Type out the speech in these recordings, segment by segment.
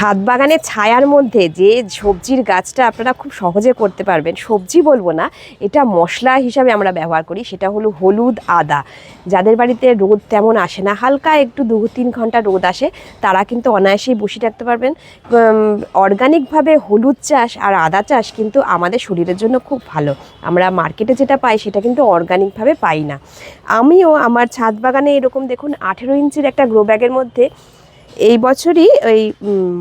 ছাদ বাগানের ছায়ার মধ্যে যে সবজির গাছটা আপনারা খুব সহজে করতে পারবেন। সবজি বলব না, এটা মশলা হিসাবে আমরা ব্যবহার করি, সেটা হলো হলুদ আদা। যাদের বাড়িতে রোদ তেমন আসে না, হালকা একটু দু তিন ঘণ্টা রোদ আসে, তারা কিন্তু অনায়াসেই বসে থাকতে পারবেন। অর্গানিকভাবে হলুদ চাষ আর আদা চাষ কিন্তু আমাদের শরীরের জন্য খুব ভালো। আমরা মার্কেটে যেটা পাই, সেটা কিন্তু অর্গানিকভাবে পাই না। আমিও আমার ছাদ বাগানে এরকম দেখুন, আঠেরো ইঞ্চির একটা গ্রো ব্যাগের মধ্যে এই বছরই ওই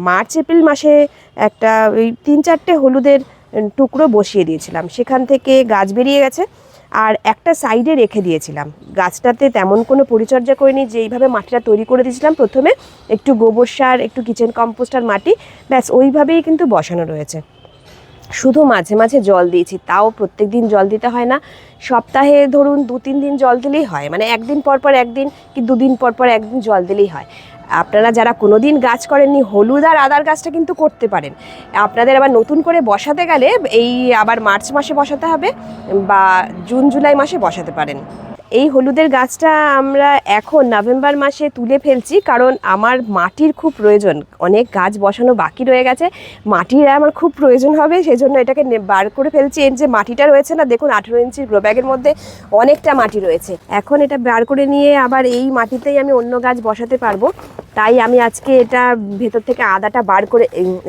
মার্চ, এপ্রিল মাসে একটা ওই তিন চারটে হলুদের টুকরো বসিয়ে দিয়েছিলাম। সেখান থেকে গাছ বেরিয়ে গেছে আর একটা সাইডে রেখে দিয়েছিলাম। গাছটাতে তেমন কোনো পরিচর্যা করিনি যে এইভাবে মাটিটা তৈরি করে দিয়েছিলাম। প্রথমে একটু গোবর সার, একটু কিচেন কম্পোস্ট আর মাটি, ব্যাস ওইভাবেই কিন্তু বসানো রয়েছে। শুধু মাঝে মাঝে জল দিয়েছি, তাও প্রত্যেক দিন জল দিতে হয় না। সপ্তাহে ধরুন দু তিন দিন জল দিলেই হয়। মানে একদিন পর পর একদিন কি দুদিন পর পর একদিন জল দিলেই হয়। আপনারা যারা কোনো দিন গাছ করেননি, হলুদ আর আদার গাছটা কিন্তু করতে পারেন। আপনাদের আবার নতুন করে বসাতে গেলে এই আবার মার্চ মাসে বসাতে হবে বা জুন, জুলাই মাসে বসাতে পারেন। এই হলুদের গাছটা আমরা এখন নভেম্বর মাসে তুলে ফেলছি কারণ আমার মাটির খুব প্রয়োজন। অনেক গাছ বসানো বাকি রয়ে গেছে। মাটির আমার খুব প্রয়োজন হবে সেই জন্য এটাকে বার করে ফেলছি। এর যে মাটিটা রয়েছে না, দেখুন, আঠেরো ইঞ্চির গ্রো ব্যাগের মধ্যে অনেকটা মাটি রয়েছে। এখন এটা বার করে নিয়ে আবার এই মাটিতেই আমি অন্য গাছ বসাতে পারব। তাই আমি আজকে এটা ভেতর থেকে আদাটা বার করে,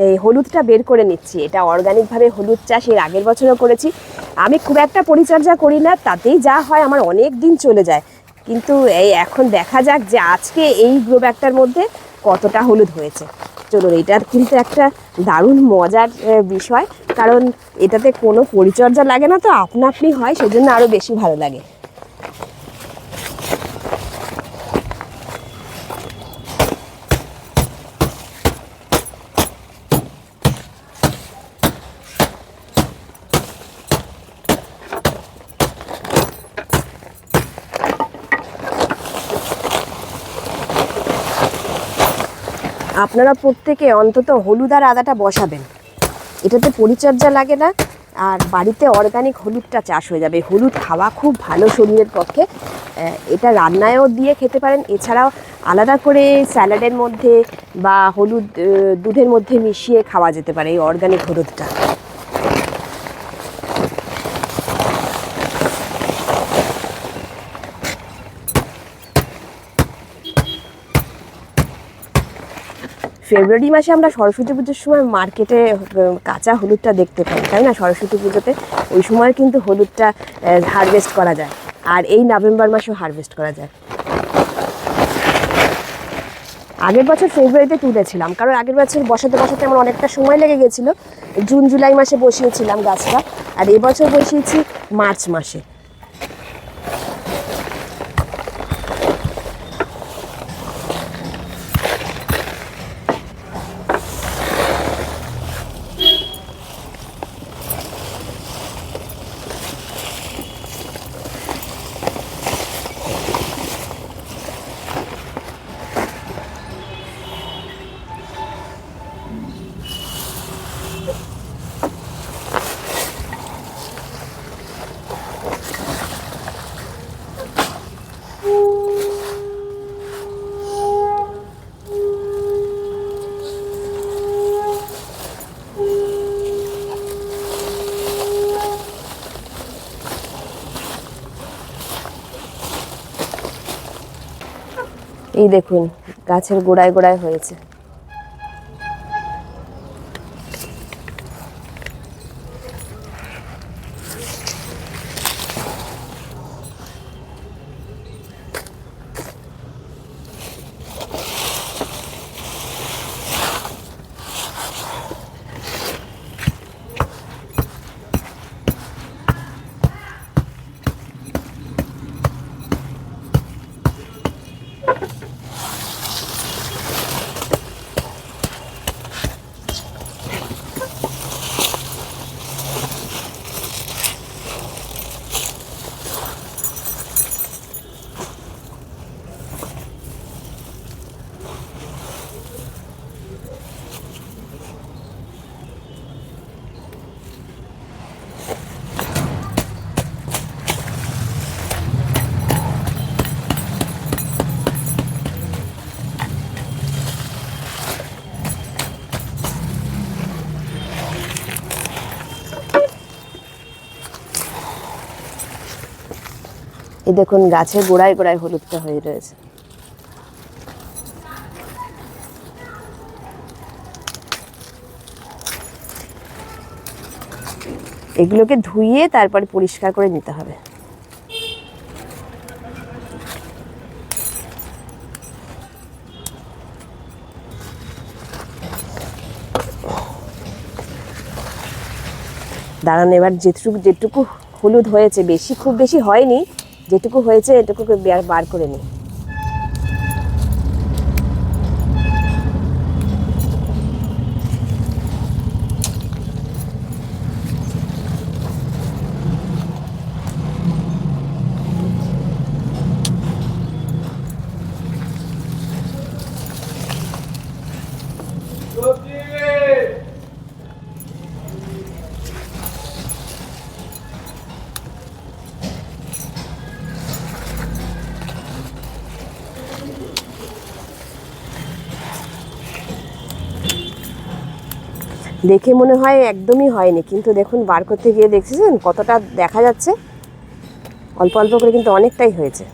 এই হলুদটা বের করে নিচ্ছি। এটা অর্গানিকভাবে হলুদ চাষ এর আগের বছরও করেছি। আমি খুব একটা পরিচর্যা করি না, তাতেই যা হয় আমার অনেক দিন চলে যায়। কিন্তু এই এখন দেখা যাক যে আজকে এই গ্রো ব্যাগটার মধ্যে কতটা হলুদ হয়েছে। চলুন, এটার কিন্তু একটা দারুণ মজার বিষয়। কারণ এটাতে কোনো পরিচর্যা লাগে না তো, আপনা আপনি হয়, সেজন্য আরও বেশি ভালো লাগে। আপনারা প্রত্যেকে অন্তত হলুদ আর আদাটা বসাবেন। এটাতে পরিচর্যা লাগে না, আর বাড়িতে অর্গানিক হলুদটা চাষ হয়ে যাবে। হলুদ খাওয়া খুব ভালো শরীরের পক্ষে। এটা রান্নায়ও দিয়ে খেতে পারেন। এছাড়াও আলাদা করে স্যালাডের মধ্যে বা হলুদ দুধের মধ্যে মিশিয়ে খাওয়া যেতে পারে এই অর্গানিক হলুদটা। ফেব্রুয়ারি মাসে আমরা সরস্বতী পুজোর সময় মার্কেটে কাঁচা হলুদটা দেখতে পাই, তাই না? সরস্বতী পুজোতে ওই সময় কিন্তু হলুদটা হারভেস্ট করা যায়। আর এই নভেম্বর মাসেও হারভেস্ট করা যায়। আগের বছর ফেব্রুয়ারিতে তুলেছিলাম, কারণ আগের বছর বসাতে বসাতে আমার অনেকটা সময় লেগে গেছিল। জুন, জুলাই মাসে বসিয়েছিলাম গাছটা, আর এবছর বসিয়েছি মার্চ মাসে। এই দেখুন গাছের গোড়ায় গোড়ায় হয়েছে। দেখুন গাছের গোড়ায় গোড়ায় হলুদটা হয়ে রয়েছে। এগুলোকে ধুইয়ে তারপরে পরিষ্কার করে নিতে হবে। দাঁড়ান, এবার যেটুকু যেটুকু হলুদ হয়েছে, বেশি খুব বেশি হয়নি। যেটুকু হয়েছে এটুকুকে বার- করে নিই দেখে মনে হয় একদমই হয়নি। কিন্তু দেখুন, বার করতে গিয়ে দেখছেন কতটা দেখা যাচ্ছে? অল্প অল্প করে কিন্তু অনেকটাই হয়েছে।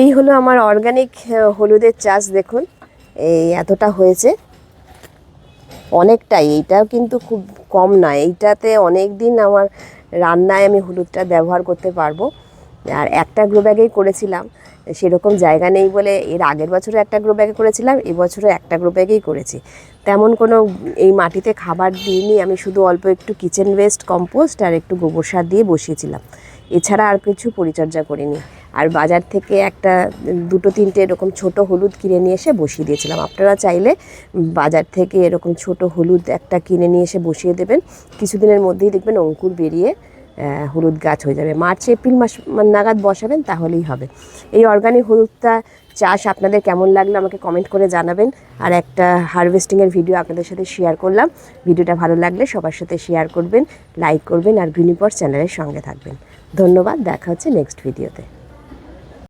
এই হলো আমার অর্গানিক হলুদের চাষ দেখুন। এই এতটা হয়েছে। অনেকটাই, এইটাও কিন্তু খুব কম নয় এইটাতে অনেক দিন আমার রান্নায় আমি হলুদটা ব্যবহার করতে পারব। আর একটা গ্রো ব্যাগেই করেছিলাম। সেরকম জায়গা নেই বলে এর আগের বছরও একটা গ্রো ব্যাগে করেছিলাম, এবছরও একটা গ্রো ব্যাগেই করেছি। তেমন কোনো এই মাটিতে খাবার দিইনি, আমি শুধু অল্প একটু কিচেন ওয়েস্ট কম্পোস্ট আর একটু গোবর সার দিয়ে বসিয়েছিলাম। এছাড়া আর কিছু পরিচর্যা করিনি। আর বাজার থেকে একটা দুটো তিনটে এরকম ছোট হলুদ কিনে নিয়ে এসে বসিয়ে দিয়েছিলাম। আপনারা চাইলে বাজার থেকে এরকম ছোট হলুদ একটা কিনে নিয়ে এসে বসিয়ে দেবেন। কিছুদিনের মধ্যেই দেখবেন অঙ্কুর বেরিয়ে হলুদ গাছ হয়ে যাবে। মার্চ, এপ্রিল মাস নাগাদ বসাবেন, তাহলেই হবে। এই অর্গানিক হলুদটা চাষ আপনাদের কেমন লাগল আমাকে কমেন্ট করে জানাবেন। আর একটা হারভেস্টিংয়ের ভিডিও আপনাদের সাথে শেয়ার করলাম। ভিডিওটা ভালো লাগলে সবার সাথে শেয়ার করবেন লাইক করবেন, আর গ্রিনিপট চ্যানেলের সঙ্গে থাকবেন। ধন্যবাদ, দেখা হচ্ছে নেক্সট ভিডিওতে